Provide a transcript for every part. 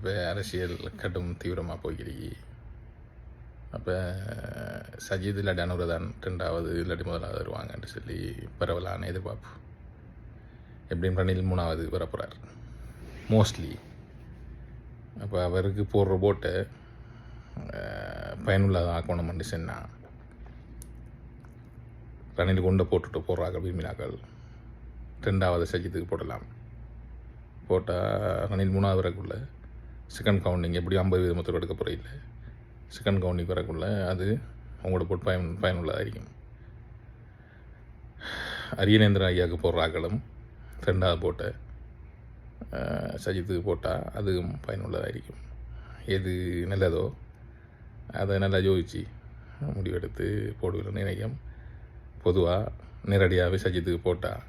இப்போ அரசியல் கடும் தீவிரமாக போய்க்கிறீங்க அப்போ சஜித் இல்லாட்டி அனுரதான் ரெண்டாவது இல்லாட்டி முதலாவது வருவாங்கன்னு சொல்லி பரவலான எதிர்பார்ப்பு. எப்படியும் ரணில் மூணாவது வரப்போகிறார் மோஸ்ட்லி அப்போ அவருக்கு போடுற போட்டை பயனுள்ளதாக ஆக்கணும் மனுஷன்னா ரணில் கொண்டு போட்டுட்டு போடுறாங்க விரும்பினாக்கள் ரெண்டாவது சஜித்துக்கு போடலாம். போட்டால் ரணில் மூணாவது வரைக்குள்ளே செகண்ட் கவுண்டிங் எப்படி ஐம்பது வீதமத்தில் எடுக்க போகிறீங்க செகண்ட் கவுண்டிங் வரக்குள்ள அது உங்களோட போட்டு பயன் பயனுள்ளதாக இருக்கும் அரியநேந்திர ஐயாவுக்கு போடுற ஆக்களும் ரெண்டாவது போட்ட சஜித்துக்கு போட்டால் அதுவும் பயனுள்ளதாக இருக்கும் எது நல்லதோ அதை நல்லா யோசித்து முடிவெடுத்து போடுவேன் நினைக்கும். பொதுவாக நேரடியாகவே சஜித்துக்கு போட்டால்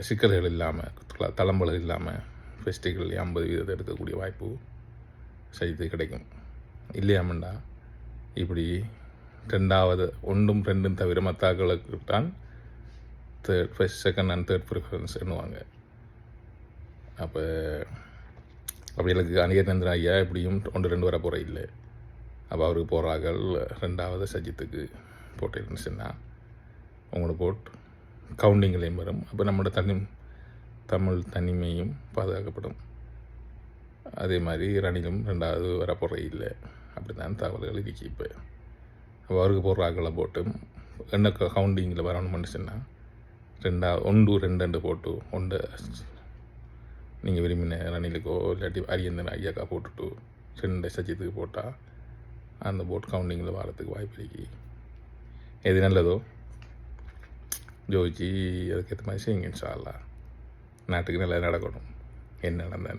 சிக்கல்கள் இல்லாமல் தளம்பல்கள் இல்லாமல் ஃபெஸ்டிவல் ஐம்பது வீதத்தை எடுக்கக்கூடிய வாய்ப்பு சைத்து கிடைக்கும். இல்லையாமண்டா? இப்படி ரெண்டாவது ஒன்றும் ரெண்டும் தவிர மத்தாக்களுக்கு தான் third first second and third preference எண்ணுவாங்க. அப்போ அவைகளுக்கு அணியநேந்திரன் ஐயா எப்படியும் ஒன்று ரெண்டு வர போகிற இல்லை. அப்போ அவருக்கு போகிறார்கள் ரெண்டாவது சஜித்துக்கு போட்டிருந்துச்சுன்னா சொன்னால் உங்களோட போட் கவுண்டிங்லேயும் வரும். அப்போ நம்மளோட தனி தமிழ் தனிமையும் பாதுகாக்கப்படும். அதே மாதிரி ரணிலும் ரெண்டாவது வர இல்லை. அப்படி தான் தகவல்கள் இருக்கு இப்போ. அப்போ அவருக்கு போடுற ஆக்களை போட்டு என்ன கவுண்டிங்கில் வரணும்னு சொன்னால் ரெண்டா ஒன்று ரெண்டு ரெண்டு போட்டு ஒன்று நீங்கள் விரும்பின ரணிலுக்கோ இல்லாட்டி அரியந்தன் ஐயாக்கா போட்டுட்டு ரெண்டு சஜித்துக்கு போட்டால் அந்த போட் கவுண்டிங்கில் வரத்துக்கு வாய்ப்பு இருக்கு. எது நல்லதோ? ஜோதிச்சு அதுக்கேற்ற மாதிரி செய்யுங்க இன்ஷா நேற்றுக்கு நல்லா நடக்கணும்? என்ன நடந்தேன்